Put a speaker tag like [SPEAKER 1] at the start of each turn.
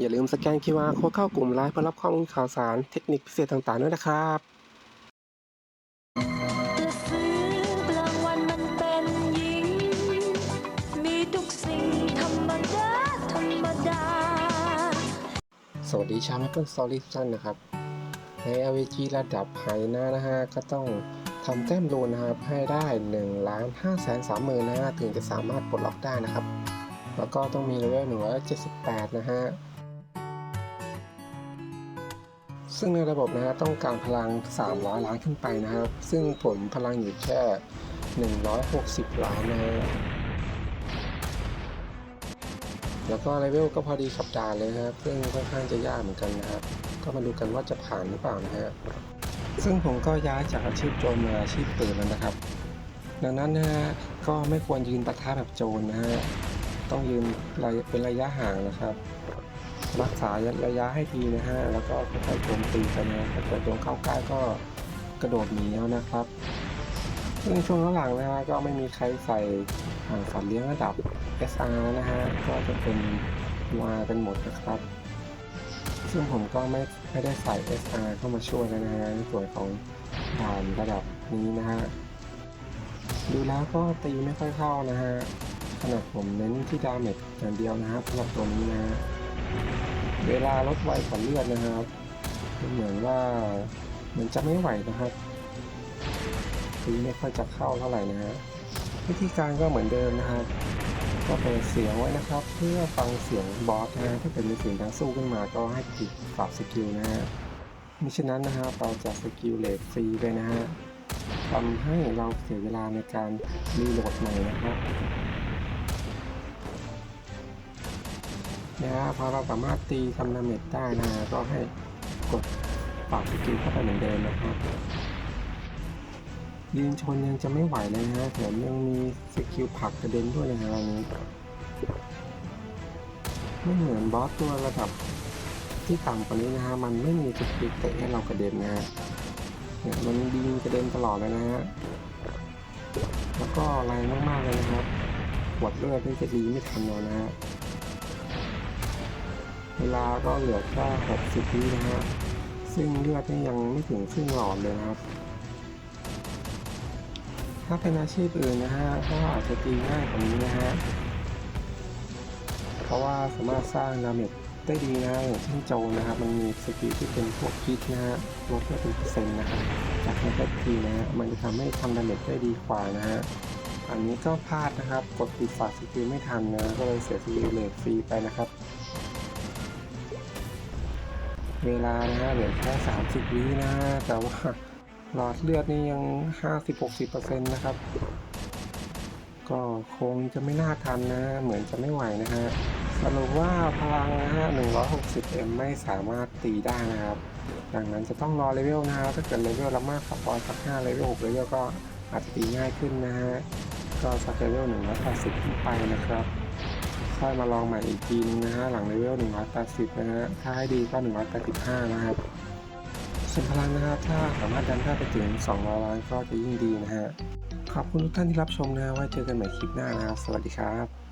[SPEAKER 1] อย่าลืมสแกน QR โค้ดเข้ากลุ่มไลน์เพื่อรับข้อมูลข่าวสารเทคนิคพิเศษต่างๆด้วยนะครับ
[SPEAKER 2] ส
[SPEAKER 1] วัสดีชาว Maple Story ทุกท่านนะครับ ใน LVG ระดับไฮนะนะฮะ ก็ต้องทำแต้มรูนนะครับ ให้ได้1ล้าน5แสน3หมื่นนะฮะ ถึงจะสามารถปลดล็อกได้นะครับ แล้วก็ต้องมีเลเวล178 นะฮะ ซึ่งในระบบนะฮะต้องการพลัง 300 ล้านขึ้นไปนะครับ ซึ่งผมพลังอยู่แค่ 160 ล้านนะฮะแล้วก็เลเวลก็พอดีกับด่านเลยนะครับ ซึ่งค่อนข้างจะยากเหมือนกันนะครับ ก็มาดูกันว่าจะผ่านหรือเปล่านะฮะ ซึ่งผมก็ย้ายจากอาชีพโจรมาอาชีพปืนแล้วนะครับ ดังนั้นนะฮะก็ไม่ควรยืนปะทะแบบโจรนะฮะ ต้องยืนเป็นระยะห่างนะครับ รักษาระยะให้ดีนะฮะ แล้วก็ค่อยๆโจมตีกันะถ้าเกิดโดนเข้าใกล้ก็กระโดดหนีเอานะครับ ซึ่งช่วงหลังนะฮะก็ไม่มีใครใส่อ่าสัตว์เลี้ยงระดับ SR นะฮะ ก็จะเป็นวากันหมดนะครับ ซึ่งผมก็ไม่ไม่ได้ใส่ SR เข้ามาช่วยนะฮะในส่วนของด่านระดับนี้นะฮะ ดูแล้วก็ตีไม่ค่อยเข้านะฮะขนาดผมเน้นที่ดาเมจอย่างเดียวนะครับสำหรับตัวนี้นะฮะ เวลาลดไวกว่าเลือดนะครับมันเหมือนว่ามันจะไม่ไหวนะครับตีไม่ค่อยจะเข้าเท่าไหร่นะฮะวิธีการก็เหมือนเดิมนะครับ ก็เปิดเสียงไว้นะครับ เพื่อฟังเสียงบอสนะ ถ้าเกิดมีเสียงดังสู้ขึ้นมาก็ให้ปิดปรับสกิลนะฮะมิฉะนั้นนะฮะเราจะสกิลเลทฟรีไปนะฮะทำให้เราเสียเวลาในการรีโหลดใหม่นะครับ นะพอเราสามารถตีทำดาเมจได้นะก็ให้กดปรับสกิลเข้าไปเหมือนเดิมนะครับยืนชนยังจะไม่ไหวเลยนะฮะแถมยังมีสกิลผลักกระเด็นด้วยนะฮะอันนี้ไม่เหมือนบอสตัวระดับที่ต่ำกว่านี้นะฮะมันไม่มีสกิลเตะให้เรากระเด็นนะฮะเนี่ยมันยิงกระเด็นตลอดเลยนะฮะแล้วก็แรงมากๆเลยนะครับปวดเลือดที่จะดีไม่ทันเลยนะฮะ เวลาก็เหลือแค่60วินะฮะซึ่งเลือดนี่ยังไม่ถึงครึ่งหลอดเลยนะครับ ถ้าเป็นอาชีพอื่นนะฮะก็อาจจะตีง่ายกว่านี้นะฮะเพราะว่าสามารถสร้างดาเมจได้ดีนะอย่างเช่นโจนะครับ มันมีสกิลที่เป็นพวกพิษนะฮะลดได้เป็นเปอร์เซ็นต์นะครับจากในแต่ทีนะฮะมันจะทำให้ทำดาเมจได้ดีกว่านะฮะอันนี้ก็พลาดนะครับ กดปิดฝาสกิลไม่ทันนะก็เลยเสียสกิลเลทฟรีไปนะครับ เวลานะฮะเหลือแค่ 30 วินะ แต่ว่าหลอดเลือดนี่ยัง 50-60%นะครับ ก็คงจะไม่น่าทันนะ เหมือนจะไม่ไหวนะฮะสรุปว่าพลังนะฮะ 160M ไม่สามารถตีได้นะครับ ดังนั้นจะต้องรอเลเวลนะฮะ ถ้าเกิดเลเวลเรามากกว่าปอนสัก5เลเวล6เลเวลก็อาจจะตีง่ายขึ้นนะฮะ ก็สักเลเวล180ขึ้นไปนะครับ ค่อยมาลองใหม่อีกทีนึงนะฮะหลังเลเวล180นะฮะถ้าให้ดีก็185นะครับส่วนพลังนะครับถ้าสามารถดันถ้าไปถึง200ล้านก็จะยิ่งดีนะฮะขอบคุณทุกท่านที่รับชมนะฮะไว้เจอกันใหม่คลิปหน้านะครับ สวัสดีครับ